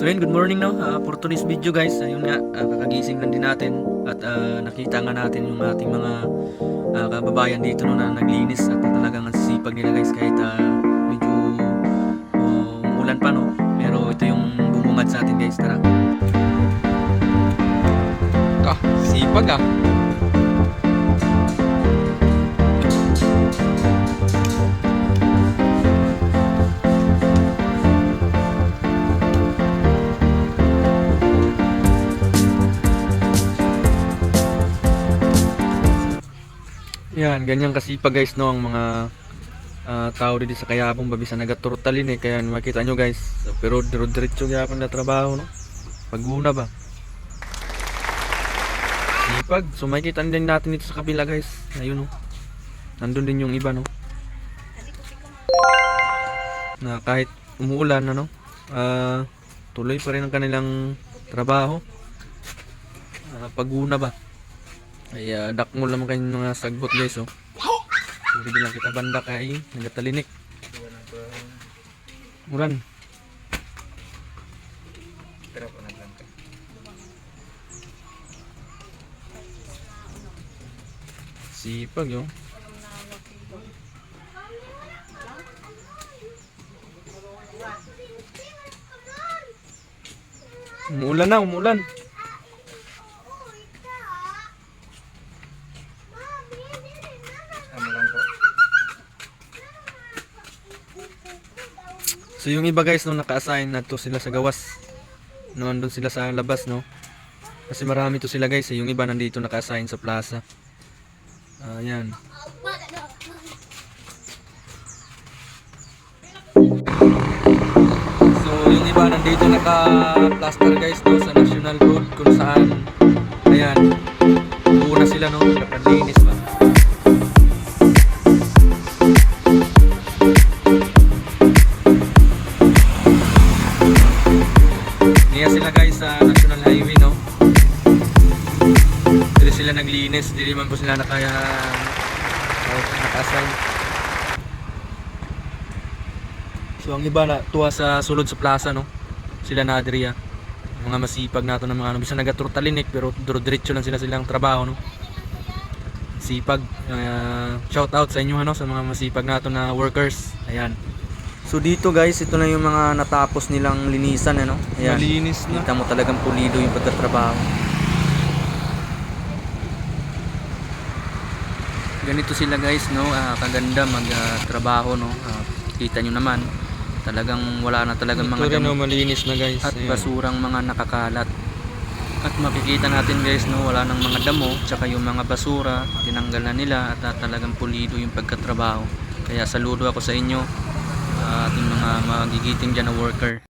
So yun, good morning no. Uh, for today's video guys, ayun nga, ah, kakagising lang din natin at ah, nakita nga natin yung ating mga ah, kababayan dito no na naglinis at talagang ang nila guys kahit ah, medyo um, umulan pa no. Pero ito yung bubungad sa atin guys, tara. Ah, sipag ah. Yan, ganyan kasipag guys no ang mga ah, tao dito sa Kayabong babisa nagaturtalin eh. Kaya makita nyo guys pero diretso gyapon na trabaho no? Paguna ba? Sipag. So makikita din natin dito sa kabila guys. Ayun no? Nandun din yung iba no? Na kahit umuulan ano ah, tuloy pa rin ang kanilang trabaho. Ah, paguna ba ay uh, dakmo lang kayong mga sagbot guys oh. Hindi lang kita banda kay nagatalinik. Uran. Sipag yo. Umuulan na, umuulan. So yung iba guys nung naka-assign na to sila sa gawas. No, andun sila sa labas no. Kasi marami to sila guys, eh. yung iba nandito naka-assign sa plaza. Ayan. So yung iba nandito naka-plaster guys no sa National Road kung saan ayan. Una sila no, sa National Highway no. Dili sila naglinis, dili man po sila nakaya naka-assign. So ang iba na tuwa sa sulod sa plaza no. Sila na adriya. Mga masipag nato ng mga ano, bisa nagaturtalinik pero diretso lang sila silang trabaho no. Sipag. Uh, shout out sa inyo ano sa mga masipag nato na workers. Ayan. So dito guys, ito na yung mga natapos nilang linisan ano. Ayan. Malinis na. Kita mo talagang pulido yung pagtatrabaho. Ganito sila guys, no? Ah, kaganda magtrabaho, no? Ah, kita nyo naman, talagang wala na talagang Ito mga damo oh, malinis na guys. at Ayan. basurang mga nakakalat. At makikita natin guys, no? Wala nang mga damo, tsaka yung mga basura, tinanggal na nila at ah, talagang pulido yung pagkatrabaho. Kaya saludo ako sa inyo, ah, ating mga magigiting dyan na worker.